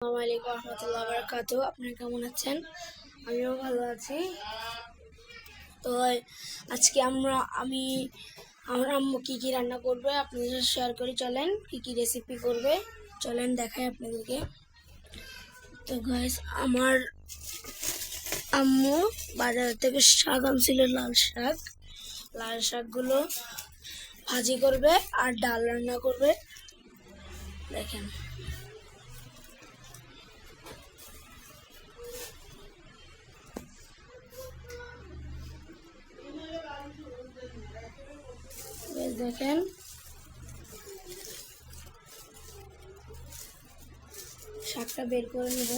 আসসালামু আলাইকুম রহমতুল্লাহ বারকাতু আপনারা কেমন আছেন? আমিও ভালো আছি। তো আজকে আমরা, আমি, আমার আম্মু কী কী রান্না করবে আপনাদের শেয়ার করি। চলেন কী কী রেসিপি করবে, চলেন দেখাই আপনাদেরকে। তো গাইস আমার আম্মু বাজার থেকে শাক আনছিল, লাল শাক। লাল শাকগুলো ভাজি করবে আর ডাল রান্না করবে। দেখেন। দেখেন শাকটা বের করে নেব।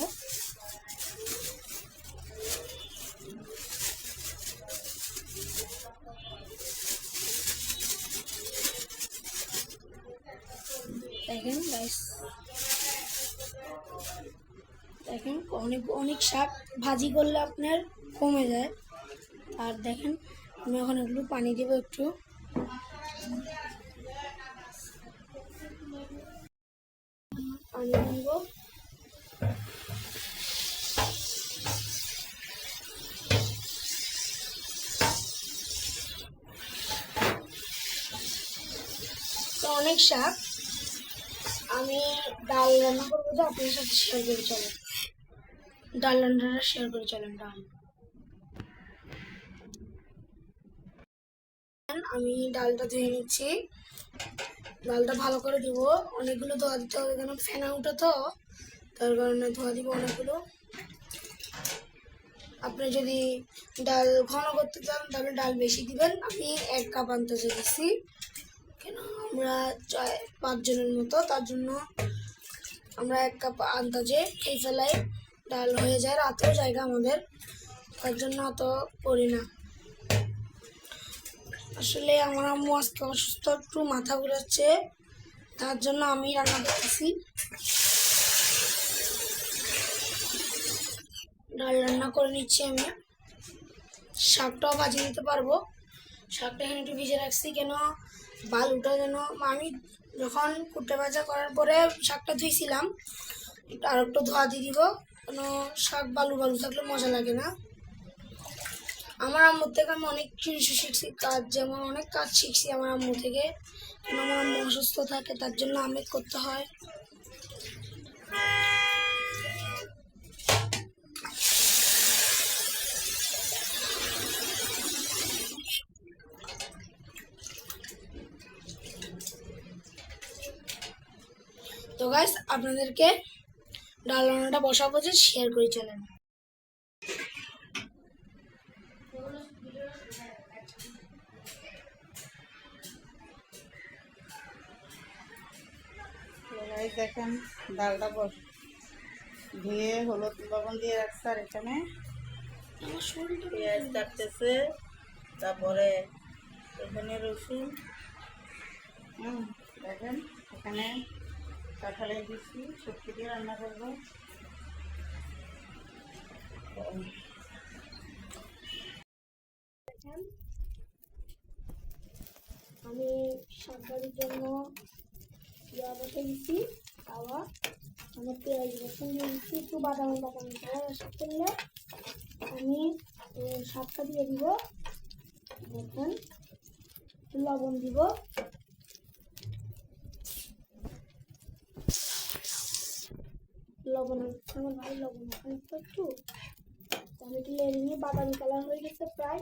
দেখেন দেখেন, অনেক অনেক শাক ভাজি করলে আপনার কমে যায়। আর দেখেন, আমি এগুলো পানি দেবো একটু। তো অনেক শাক। আমি ডাল রান্না করব তো আপনার সাথে শেয়ার করে, চলেন। ডাল রান্নাটা শেয়ার করে, চলেন, ডাল। আমি ডালটা ধুয়ে নিচ্ছি। ডালটা ভালো করে দিব অনেকগুলো ধোয়া দিতে হবে, কেন ফেনা উঠে তো। তার কারণে ধোয়া দিব অনেকগুলো। আপনি যদি ডাল ঘন করতে চান, তাহলে ডাল বেশি দিবেন। আমি এক কাপ আনতে দিচ্ছি কেন? আমরা চাই পাঁচজনের মতো। তার জন্য আমরা এক কাপ আন্দাজে খেয়ে ফেলাই। ডাল হয়ে যায়, রাতেও জায়গা আমাদের। তার জন্য অত করি না। আসলে আমার আম্মু আজকে অসুস্থ, একটু মাথা ঘুরাচ্ছে। তার জন্য আমি রান্না করতেছি। ডাল রান্না করে নিচ্ছি আমি। শাকটাও ভাজি নিতে পারব। শাকটা এখানে একটু ভিজে রাখছি কেন? বালুটা যেন আমি যখন কুটে ভাজা করার পরে শাকটা ধুইছিলাম আর একটু ধোয়া দিয়ে দিব। কেন শাক বালু বালু থাকলে মজা লাগে না। আমার আম্মু থেকে আমি অনেক কিছু শিখছি কাজ যেমন অনেক কাজ শিখছি আমার আম্মু থেকে। আমার আম্মু অসুস্থ থাকে, তার জন্য আমি করতে হয়। তো গাইস আপনাদেরকে ডাল রান্নাটা বসাবো যে শেয়ার করে চলেন। এই দেখেন ডালটা বস ধুয়ে হলুদ লবণ দিয়ে রাখছে আর এখানে পেঁয়াজ কাটতেছে তারপরে এখানে রসুন। হুম দেখেন এখানে কাঁঠালের দিচ্ছি সবজি দিয়ে রান্না করব। আমি সরকারির জন্য ইয়া বসে দিচ্ছি তাওয়া আমি পেঁয়াজ দিচ্ছি একটু বাদামি বাদামি আসা করলে আমি শাকটা দিয়ে দিব। দেখেন লবণ দিব। লবণ আমার ভাই লবণ। ওখানে একটু আমি একটু লেগে নিয়ে বাদামি কালার হয়ে গেছে প্রায়।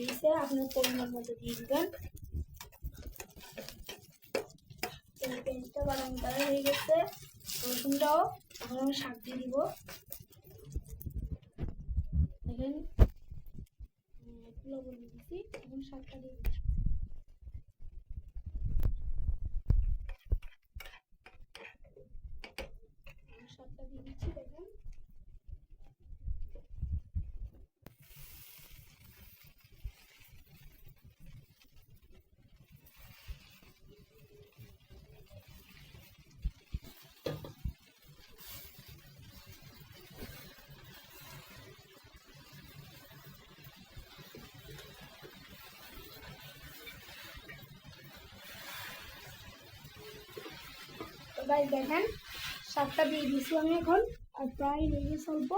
দিয়েছে, আপনার পরিমাণ মতো দিয়ে দিবেন। পেঁয়াজটা বাদামি হয়ে গেছে। রসুনটাও শাক দিয়ে দিব। এখন শাকটা দিয়ে দিচ্ছি। শাকটা দেখেন দেখেন, শাকটা দিয়ে দিছি আমি এখন, আর প্রায় লেগে অল্প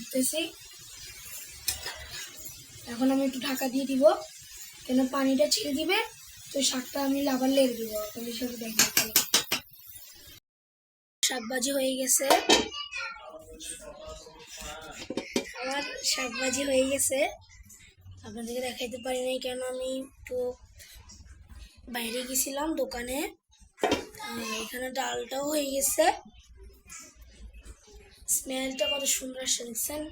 দিতেছি। এখন আমি একটু ঢাকা দিয়ে দিব, কেন পানিটা ছেড়ে দিবে, তো শাকটা আমি আবার লেগে দিব আপনাদের সাথে দেখা তাহলে। শাক ভাজি হয়ে গেছে। আমার শাক ভাজি হয়ে গেছে। আপনাদেরকে দেখাইতে পারি নাই কেন আমি একটু বাইরে গেছিলাম দোকানে। এখানে ডালটাও হয়ে গেছে। স্মেলটা কত সুন্দর দেখছেন?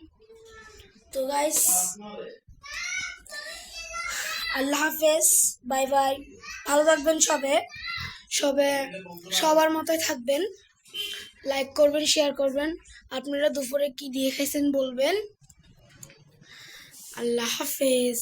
তো গাইস আল্লাহ হাফেজ বাই বাই ভালো থাকবেন সবে। সবে সবার মতোই থাকবেন। লাইক করবেন শেয়ার করবেন। আপনারা দুপুরে কি দিয়ে খাইছেন বলবেন? আল্লাহ হাফেজ।